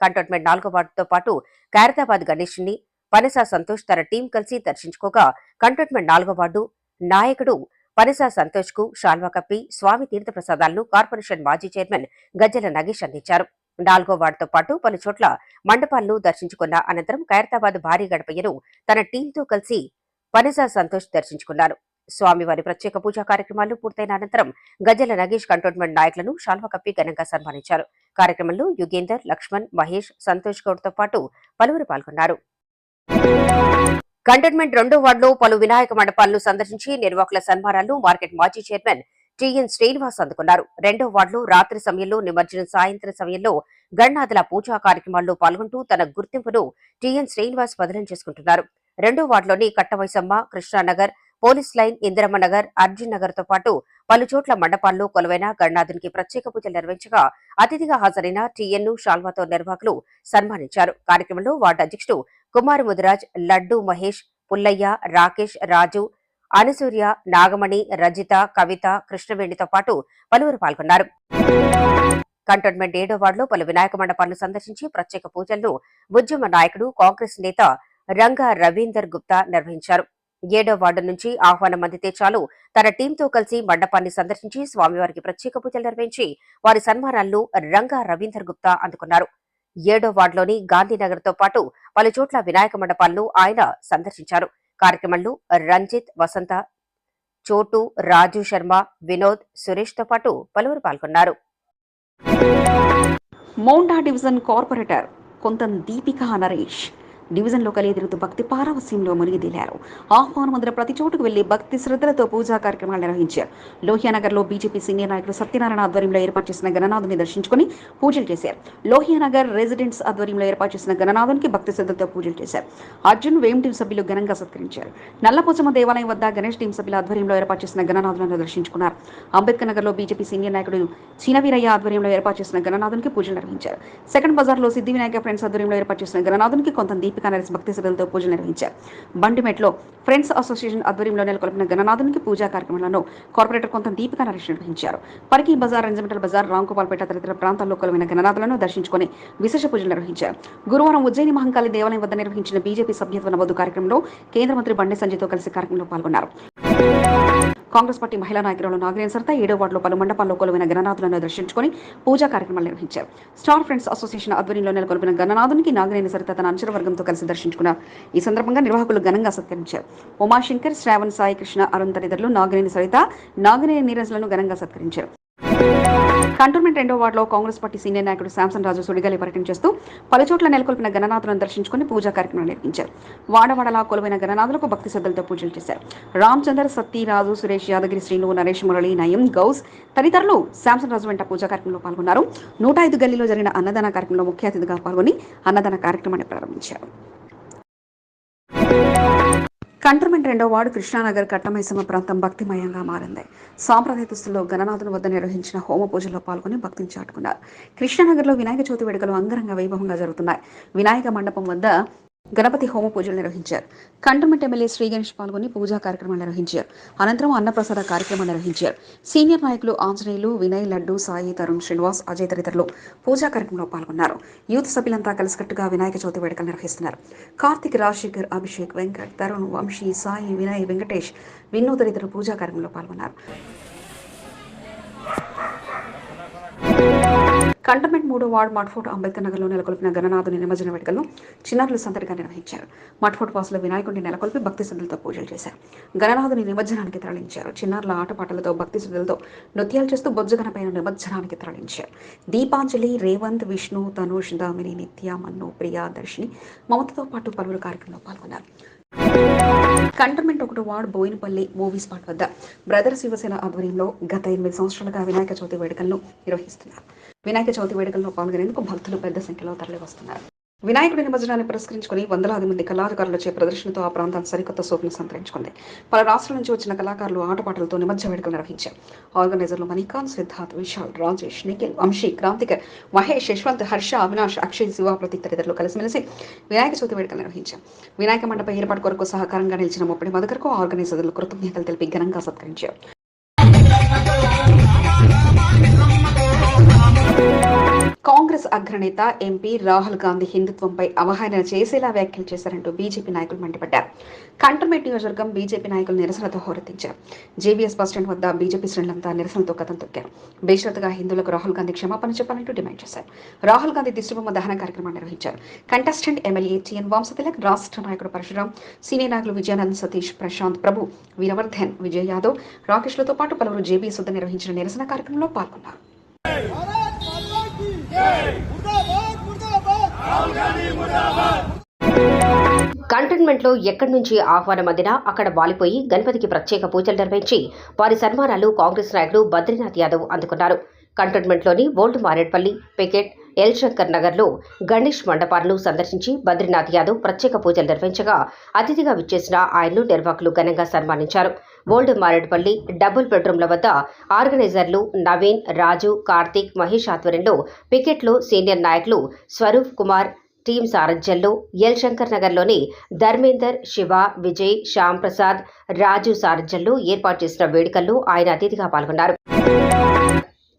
కంటోన్మెంట్ నాలుగో వార్డుతో పాటు ఖైరతాబాద్ గణేష్ని పనస సంతోష్ తన టీం కలిసి దర్శించుకోగా కంటోన్మెంట్ నాలుగో వార్డు నాయకుడు పనస సంతోష్కు షాల్వా కప్పి స్వామి తీర్థ ప్రసాదాలను కార్పొరేషన్ మాజీ చైర్మన్ గజ్జల నగేష్ అందించారు. నాల్గోవాడతో పాటు పలు చోట్ల మండపాలను దర్శించుకున్న అనంతరం ఖైరతాబాద్ భారీ గణపయ్యను తన టీంతో కలిసి పనిజా సంతోష్ దర్శించుకున్నారు. స్వామివారి ప్రత్యేక పూజా కార్యక్రమాలు పూర్తయిన అనంతరం గజల నగేష్ కంటోన్మెంట్ నాయకులను శాల్వ కప్పి ఘనంగా సన్మానించారు. కార్యక్రమంలో యుగేందర్ లక్ష్మణ్ మహేష్ సంతోష్ గౌడ్తో పాటు పలువురు పాల్గొన్నారు. కంటోన్మెంట్ రెండో వార్డులో పలు వినాయక మండపాలను సందర్శించి నిర్వాహకుల సన్మానాలను మార్కెట్ మాజీ చైర్మన్ టిఎన్ శ్రీనివాస్ అందుకున్నారు. రెండో వార్డులో రాత్రి సమయంలో నిమజ్జనం సాయంత్రం సమయంలో గణనాథుల పూజా కార్యక్రమాల్లో పాల్గొంటూ తన గుర్తింపును టిఎన్ శ్రీనివాస్ బదిలీ చేసుకుంటున్నారు. రెండో వార్డులోని కట్టవైసమ్మ కృష్ణానగర్ పోలీస్ లైన్ ఇందిరమ్మ నగర్ అర్జున్ నగర్తో పాటు పలు చోట్ల మండపాల్లో కొలువైన గణనాథునికి ప్రత్యేక పూజలు నిర్వహించగా అతిథిగా హాజరైన టీఎన్ను షాల్వాతో నిర్వాహకులు సన్మానించారు. కార్యక్రమంలో వార్డు అధ్యక్షుడు కుమార్ ముదిరాజ్ లడ్డు మహేష్ పుల్లయ్య రాకేష్ రాజు అనుసూర్య నాగమణి రజిత కవిత కృష్ణవేణితో పాటు పలువురు పాల్గొన్నారు. కంటోన్మెంట్ ఏడో వార్డులో పలు వినాయక మండపాలను సందర్శించి ప్రత్యేక పూజలను ఉద్యమ నాయకుడు కాంగ్రెస్ నేత రంగా రవీందర్ గుప్తా నిర్వహించారు. ఏడో వార్డు నుంచి ఆహ్వానం అందితే చాలు. తన టీంతో కలిసి మండపాన్ని సందర్శించి స్వామివారికి ప్రత్యేక పూజలు నిర్వహించి వారి సన్మానాలను రంగా రవీందర్ గుప్తా అందుకున్నారు. ఏడో వార్డులోని గాంధీనగర్తో పాటు పలు చోట్ల వినాయక మండపాలను ఆయన సందర్శించారు. కార్యక్రమంలో రంజిత్ వసంత చోటు రాజు శర్మ వినోద్ సురేష్తో పాటు పలువురు పాల్గొన్నారు. మౌండా డివిజన్ కార్పొరేటర్ కొంత దీపికా నరేష్. డివిజన్లో కలియదిరుగుతూ భక్తి పారవస్యంలో మునిగిదిలారు. ఆహ్వానం అందిన ప్రతి చోటుకు వెళ్ళి భక్తి శ్రద్ధలతో పూజా కార్యక్రమాలు నిర్వహించారు. లోహియానగర్లో బీజేపీ సీనియర్ నాయకులు సత్యనారాయణ ఆధ్వర్యంలో ఏర్పాటు చేసిన గణనాథుని దర్శించుకుని పూజలు చేశారు. లోహియానగర్ రెసిడెంట్స్ ఆధ్వర్యంలో ఏర్పాటు చేసిన గణనాథునికి భక్తి శ్రద్ధలతో పూజలు చేశారు. అర్జున్ వేమ్ టీం సభ్యులు ఘనంగా సత్కరించారు. నల్లపోచమ్మ దేవాలయం వద్ద గణేష్ టీం సభ్యుల ఆధ్వర్యంలో ఏర్పాటు చేసిన గణనాథులను దర్శించుకున్నారు. అంబేద్కర్ నగర్లో బీజేపీ సీనియర్ నాయకుడు చినవీరయ్య ఆధ్వర్యంలో ఏర్పాటు చేసిన గణనాథునికి పూజలు నిర్వహించారు. సెకండ్ బజార్లో సిద్ధి వినాయక ఫ్రెండ్స్ ఆధ్వర్యంలో ఏర్పాటు చేసిన గణనాథునికి కొంత దీపికా నరేష్ భక్తి శ్రద్ధలతో పూజలు నిర్వహించారు. బండిమెట్లో ఫ్రెండ్స్ అసోసియేషన్ ఆధ్వర్యంలో నెలకొల్పిన గణనాథునికి పూజా కార్యక్రమాలను కార్పొరేటర్ కొంత దీపిక నరేష్ నిర్వహించారు. పరికి బజార్ రంజమెటల్ బజార్ రాంగోపాల్పేట తదితర ప్రాంతాల్లో కొలువైన గణనాథులను దర్శించుకొని విశేష పూజలు నిర్వహించారు. గురువారం ఉజ్జయిని మహంకాళి దేవాలయం వద్ద నిర్వహించిన బీజేపీ సభ్యత్వ నమోదు కార్యక్రమంలో కేంద్ర మంత్రి బండి సంజయ్తో కలిసి కార్యక్రమంలో పాల్గొన్నారు. కాంగ్రెస్ పార్టీ మహిళా నాయకురాలు నాగరేన్ సరిత ఏడో వార్డులో పలు మండపాల్లో కొలువైన గణనాథులను దర్శించుకొని పూజా కార్యక్రమాలు నిర్వహించారు. స్టార్ ఫ్రెండ్స్ అసోసియేషన్ ఆధ్వర్యంలో నెలకొల్పిన గణనాథునికి నాగరేని సరిత తన అనుచరవర్గంతో కలిసి దర్శించుకున్నారు. ఈ సందర్భంగా నిర్వాహకులు ఘనంగా సత్కరించారు. ఉమాశంకర్ శ్రావణ్ సాయి కృష్ణ అరుణ్ తదితరులు నాగరేని సరిత నాగరేని నీరజ్లను ఘనంగా సత్కరించారు. కంటోన్మెంట్ రెండో వార్డులో కాంగ్రెస్ పార్టీ సీనియర్ నాయకుడు శాంసన్ రాజు సుడిగాలి పర్యటన చేస్తూ పలుచోట్ల నెలకొల్పిన గణనాథులను దర్శించుకుని పూజా కార్యక్రమం నిర్వహించారు. వాడవాడలా కొలువైన గణనాథులకు భక్తి శ్రద్ధలతో పూజలు చేశారు. రామచందర్ సత్తి రాజు సురేష్ యాదగిరి శ్రీను నరేష్ మురళి నయం గౌస్ తదితరులు శాంసన్ రాజు వెంట పూజా కార్యక్రమంలో పాల్గొన్నారు. నూట ఐదు గల్లీలో జరిగిన అన్నదాన కార్యక్రమంలో ముఖ్య అతిథిగా పాల్గొని అన్నదాన కార్యక్రమాన్ని ప్రారంభించారు. కంటర్మెంట్ రెండో వార్డు కృష్ణానగర్ కట్టమైసమ్మ ప్రాంతం భక్తిమయంగా మారింది. సాంప్రదాయ దుస్తుల్లో గణనాథుని వద్ద నిర్వహించిన హోమ పూజల్లో పాల్గొని భక్తిని చాటుకున్నారు. కృష్ణానగర్లో వినాయక చవితి వేడుకలు అంగరంగ వైభవంగా జరుగుతున్నాయి. వినాయక మండపం వద్ద గణపతి హోమ పూజలు నిర్వహించారు. కంటర్మెంట్ ఎమ్మెల్యే శ్రీ గణేష్ పాల్గొని పూజా కార్యక్రమాలు నిర్వహించారు. అనంతరం అన్నప్రసాద కార్యక్రమం నిర్వహించారు. సీనియర్ నాయకులు ఆంజనేయులు వినయ్ లడ్డు సాయి తరుణ్ శ్రీనివాస్ అజయ్ తదితరులు పూజా కార్యక్రమంలో పాల్గొన్నారు. యూత్ సభ్యులంతా కలిసికట్టుగా వినాయక చవితి వేడుకలు నిర్వహిస్తున్నారు. కార్తిక్ రాజశేఖర్ అభిషేక్ వెంకట్ తరుణ్ వంశీ సాయి వినయ్ వెంకటేష్ విన్నూ తదితరులు పూజా కార్యక్రమంలో పాల్గొన్నారు. కంటమెంట్ మూడో వార్డు మట్ఫోర్ట్ అంబేద్కర్ నగర్లో నెలకొల్పిన గణనాథుని నిమజ్జన వేడుకలను చిన్నారులు సందడిగా నిర్వహించారు. మట్ఫోర్ట్ వాసుల వినాయకుడిని నెలకొల్పి భక్తి శ్రద్ధలతో పూజలు చేశారు. గణనాథుని నిమజ్జనానికి తరలించారు. చిన్నారుల ఆటపాటలతో భక్తి శ్రద్ధలతో నృత్యాలు చేస్తూ బొజ్జగనపైన నిమజ్జనానికి తరలించారు. దీపాంజలి రేవంత్ విష్ణు తనుష్ దామిని నిత్య మన్ను ప్రియా దర్శిని మమతతో పాటు పలువురు కార్యక్రమంలో పాల్గొన్నారు. కంటమెంట్ ఒకటి వార్డ్ బోయినపల్లి మూవీ స్పాట్ వద్ద బ్రదర్ శివసేన ఆధ్వర్యంలో గత ఎనిమిది సంవత్సరాలుగా వినాయక చవితి వేడుకలను నిర్వహిస్తున్నారు. వినాయక చవితి వేడుకల్లో పాల్గొనేందుకు భక్తులు పెద్ద సంఖ్యలో తరలి వస్తున్నారు వినాయకుడి నిమజ్జనాన్ని పురస్కరించుకుని వందలాది మంది కళాకారులచే ప్రదర్శనతో ఆ ప్రాంతం సరికొత్త సోపును సంతరించుకుంది. పలు రాష్ట్రాల నుంచి వచ్చిన కళాకారులు ఆటపాటలతో నిమజ్జన వేడుకలు నిర్వహించారు. ఆర్గనైజర్లు మణికాంత్ సిద్ధార్థ్ విశాల్ రాజేష్ నిఖిల్ వంశీ క్రాంతికర్ మహేష్ యశ్వంత్ హర్ష అవినాష్ అక్షయ్ శివ ప్రతీక్ తదితరులు కలిసిమెలిసి వినాయక చవితి వేడుకలు నిర్వహించారు. వినాయక మండప ఏర్పాటు కొరకు సహకారంగా నిలిచిన ముప్పటి మధుకర్కు ఆర్గనైజర్లు కృతజ్ఞతలు తెలిపి ఘనంగా సత్కరించారు. కాంగ్రెస్ అగ్రనేత ఎంపీ రాహుల్ గాంధీ హిందుత్వంపై అవహేళన చేసేలా వ్యాఖ్యలు చేశారంటూ బీజేపీ నాయకులు మండిపడ్డారు. కంటర్మేట్ నియోజకవర్గం బీజేపీ నాయకులు నిరసనతో హోరెత్తించారు. జేబీఎస్ బస్టాండ్ వద్ద బీజేపీ శ్రేణులంతా నిరసనతో కథం తొక్కారు. బేషరతుగా హిందువులకు రాహుల్ గాంధీ క్షమాపణ చెప్పాలంటూ డిమాండ్ చేశారు. రాహుల్ గాంధీ దిష్టిబొమ్మ దహన కార్యక్రమాన్ని నిర్వహించారు. కంటెస్టెంట్ ఎమ్మెల్యే టిఎన్ వంశతిలక్ రాష్ట్ర నాయకుడు పరశురాం సీనియర్ నాయకులు విజయానంద్ సతీష్ ప్రశాంత్ ప్రభు వీరవర్ధన్ విజయ్ యాదవ్ రాకేష్లతో పాటు పలువురు జేబీఎస్ వద్ద నిర్వహించిన నిరసన కార్యక్రమంలో పాల్గొన్నారు. కంటైన్మెంట్లో ఎక్కడి నుంచి ఆహ్వానం అందినా అక్కడ వాలిపోయి గణపతికి ప్రత్యేక పూజలు నిర్వహించి వారి సన్మానాలు కాంగ్రెస్ నాయకుడు బద్రీనాథ్ యాదవ్ అందుకున్నారు. కంటోన్మెంట్లోని old Maredpally picket L Shankar నగర్లో గణేష్ మండపాలను సందర్శించి బద్రీనాథ్ యాదవ్ ప్రత్యేక పూజలు నిర్వహించగా అతిథిగా విచ్చేసిన ఆయన్ను నిర్వాహకులు ఘనంగా సన్మానించారు. ఓల్డ్ మారేడ్పల్లి డబుల్ బెడ్రూమ్ల వద్ద ఆర్గనైజర్లు నవీన్ రాజు కార్తీక్ మహేష్ ఆధ్వర్యంలో పికెట్లో సీనియర్ నాయకులు స్వరూప్ కుమార్ టీం సారథ్యంలో ఎల్ శంకర్ నగర్లోని ధర్మేందర్ శివ విజయ్ శ్యామ్ ప్రసాద్ రాజు సారథ్యంలో ఏర్పాటు చేసిన వేడుకల్లో ఆయన అతిథిగా పాల్గొన్నారు.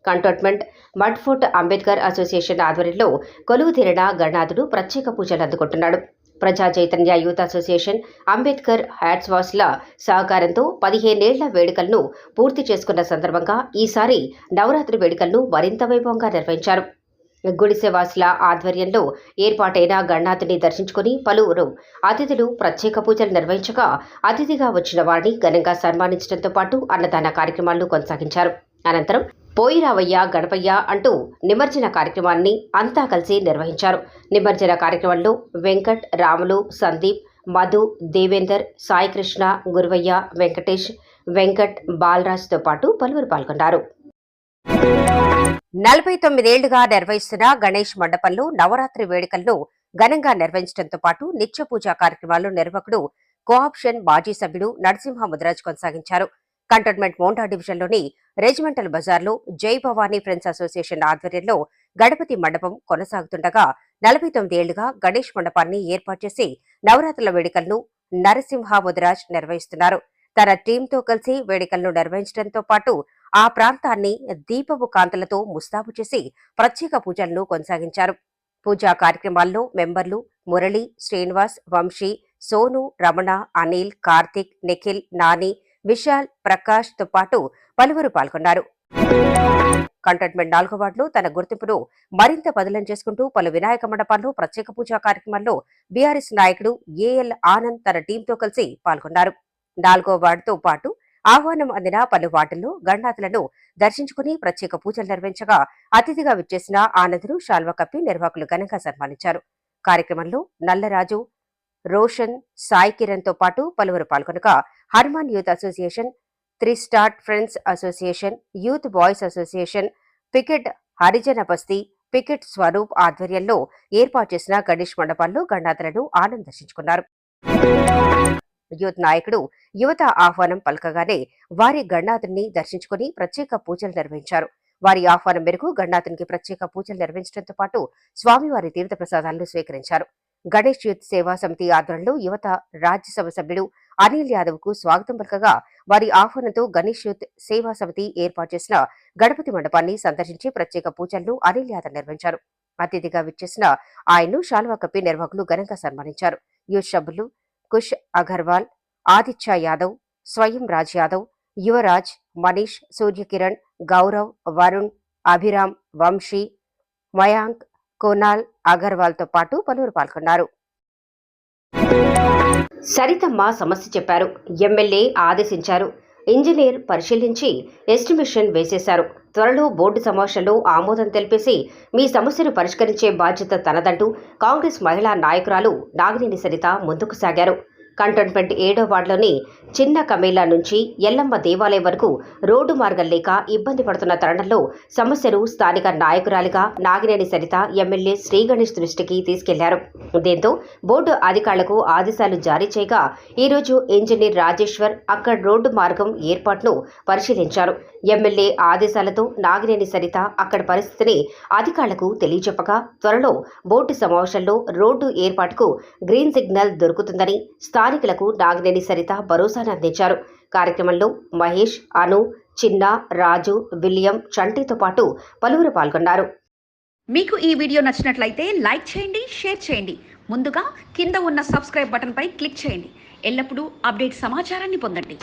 కంటోన్మెంట్ మడ్ఫోర్ట్ అంబేద్కర్ అసోసియేషన్ ఆధ్వర్యంలో కొలువు తీరిన గణనాథుడు ప్రత్యేక పూజలు అందుకుంటున్నాడు. ప్రజా చైతన్య యూత్ అసోసియేషన్ అంబేద్కర్ హ్యాట్స్వాస్ల సహకారంతో పదిహేనేళ్ళ వేడుకలను పూర్తి చేసుకున్న సందర్భంగా ఈసారి నవరాత్రి వేడుకలను మరింత వైభవంగా నిర్వహించారు. గుడిసెవాసుల ఆధ్వర్యంలో ఏర్పాటైన గణనాథుని దర్శించుకుని పలువురు అతిథులు ప్రత్యేక పూజలు నిర్వహించగా అతిథిగా వచ్చిన వారిని ఘనంగా సన్మానించడంతో పాటు అన్నదాన కార్యక్రమాలను కొనసాగించారు. అనంతరం పోయిరావయ్య గణపయ్య అంటూ నిమజ్జన కార్యక్రమాన్ని అంతా కలిసి నిర్వహించారు. నిమజ్జన కార్యక్రమంలో వెంకట్ రాములు సందీప్ మధు దేవేందర్ సాయికృష్ణ గురువయ్య వెంకటేష్ వెంకట్ బాలరాజ్తో పాటు పలువురు పాల్గొన్నారు. నలభై తొమ్మిదేళ్ళుగా నిర్వహిస్తున్న గణేష్ మండపంలో నవరాత్రి వేడుకలను ఘనంగా నిర్వహించడంతో పాటు నిత్య పూజా కార్యక్రమాలు నిర్వాహకుడు కోఆప్షన్ మాజీ సభ్యుడు నరసింహ ముదిరాజ్ కొనసాగించారు. కంటోన్మెంట్ మోండా డివిజన్లోని రెజిమెంటల్ బజార్లో జై భవానీ ఫ్రెండ్స్ అసోసియేషన్ ఆధ్వర్యంలో గణపతి మండపం కొనసాగుతుండగా నలభై తొమ్మిదేళ్ళుగా గణేష్ మండపాన్ని ఏర్పాటు చేసి నవరాత్రుల వేడుకలను నరసింహ ముదిరాజ్ నిర్వహిస్తున్నారు. తన టీంతో కలిసి వేడుకలను నిర్వహించడంతో పాటు ఆ ప్రాంతాన్ని దీపపు కాంతులతో ముస్తాబు చేసి ప్రత్యేక పూజలను కొనసాగించారు. పూజా కార్యక్రమాల్లో మెంబర్లు మురళి శ్రీనివాస్ వంశీ సోను రమణ అనిల్ కార్తిక్ నిఖిల్ నాని విశాల్ ప్రకాష్తో పాటు పలువురు పాల్గొన్నారు. కంటోన్మెంట్ నాలుగో వార్డులో తన గుర్తింపును మరింత బదిలం చేసుకుంటూ పలు వినాయక మండపాల్లో ప్రత్యేక పూజా కార్యక్రమాల్లో బీఆర్ఎస్ నాయకుడు ఏఎల్ ఆనంద్ తన టీంతో కలిసి పాల్గొన్నారు. నాలుగో వార్డుతో పాటు ఆహ్వానం అందిన పలు వార్డుల్లో గణనాథులను దర్శించుకుని ప్రత్యేక పూజలు నిర్వహించగా అతిథిగా విచ్చేసిన ఆనంద్ను శాల్వ కప్పి నిర్వాహకులు ఘనంగా సన్మానించారు. కార్యక్రమంలో నల్లరాజు రోషన్ సాయి కిరణ్తో పాటు పలువురు పాల్గొనగా Harman youth association three star friends association youth boys association picket Harijan Basti picket Swaroop ఆధ్వర్యంలో ఏర్పాటు చేసిన గణేష్ మండపాల్లో గణనాథులను ఆనంద్ దర్శించుకున్నారు. యూత్ నాయకుడు యువత ఆహ్వానం పలకగానే వారి గణనాథుని దర్శించుకుని ప్రత్యేక పూజలు నిర్వహించారు. వారి ఆహ్వానం మేరకు గణనాథునికి ప్రత్యేక పూజలు నిర్వహించడంతో పాటు స్వామివారి తీర్థ ప్రసాదాలను స్వీకరించారు. గణేష్ యూత్ సేవా సమితి ఆధ్వర్యంలో యువత రాజ్యసభ సభ్యుడు అనిల్ యాదవ్కు స్వాగతం పలకగా వారి ఆహ్వానంతో గణేష్ యూత్ సేవా సమితి ఏర్పాటు చేసిన గణపతి మండపాన్ని సందర్శించి ప్రత్యేక పూజలను అనిల్ యాదవ్ నిర్వహించారు. అతిథిగా విచ్చేసిన ఆయన్ను శాల్వా కప్పి నిర్వాహకులు ఘనంగా సన్మానించారు. యూత్ సభ్యులు కుష్ అగర్వాల్ ఆదిత్య యాదవ్ స్వయం రాజ్ యాదవ్ యువరాజ్ మనీష్ సూర్యకిరణ్ గౌరవ్ వరుణ్ అభిరామ్ వంశీ మయాంక్ కోనాల్ అగర్వాల్తో పాటు పలువురు పాల్గొన్నారు. సరితమ్మ సమస్య చెప్పారు. ఎమ్మెల్యే ఆదేశించారు. ఇంజనీర్ పరిశీలించి ఎస్టిమేషన్ వేసేశారు. త్వరలో బోర్డు సమావేశంలో ఆమోదం తెలిపేసి మీ సమస్యను పరిష్కరించే బాధ్యత తనదంటూ కాంగ్రెస్ మహిళా నాయకురాలు నాగినేని సరిత ముందుకు సాగారు. కంటోన్మెంట్ ఏడో వార్డులోని చిన్న కమేలా నుంచి ఎల్లమ్మ దేవాలయం వరకు రోడ్డు మార్గం లేక ఇబ్బంది పడుతున్న తరుణంలో సమస్యను స్థానిక నాయకురాలిగా నాగినేని సరిత ఎమ్మెల్యే శ్రీగణేష్ దృష్టికి తీసుకెళ్ళారు. దీంతో బోర్డు అధికారులకు ఆదేశాలు జారీ చేయగా ఈరోజు ఇంజనీర్ రాజేశ్వర్ అక్కడ రోడ్డు మార్గం ఏర్పాటును పరిశీలించారు. ఎమ్మెల్యే ఆదేశాలతో నాగినేని సరిత అక్కడ పరిస్థితిని అధికారులకు తెలియజెప్పగా త్వరలో బోర్డు సమావేశంలో రోడ్డు ఏర్పాటుకు గ్రీన్ సిగ్నల్ దొరుకుతుందని స్థానికులకు నాగినేని సరిత భరోసాను అందించారు. కార్యక్రమంలో మహేష్ అను చిన్న రాజు విలియం చంటితో పాటు పలువురు పాల్గొన్నారు. మీకు ఈ వీడియో నచ్చినట్లయితే లైక్ చేయండి షేర్ చేయండి. ముందుగా కింద ఉన్న సబ్స్క్రైబ్ బటన్పై క్లిక్ చేయండి. ఎల్లప్పుడూ అప్డేట్ సమాచారాన్ని పొందండి.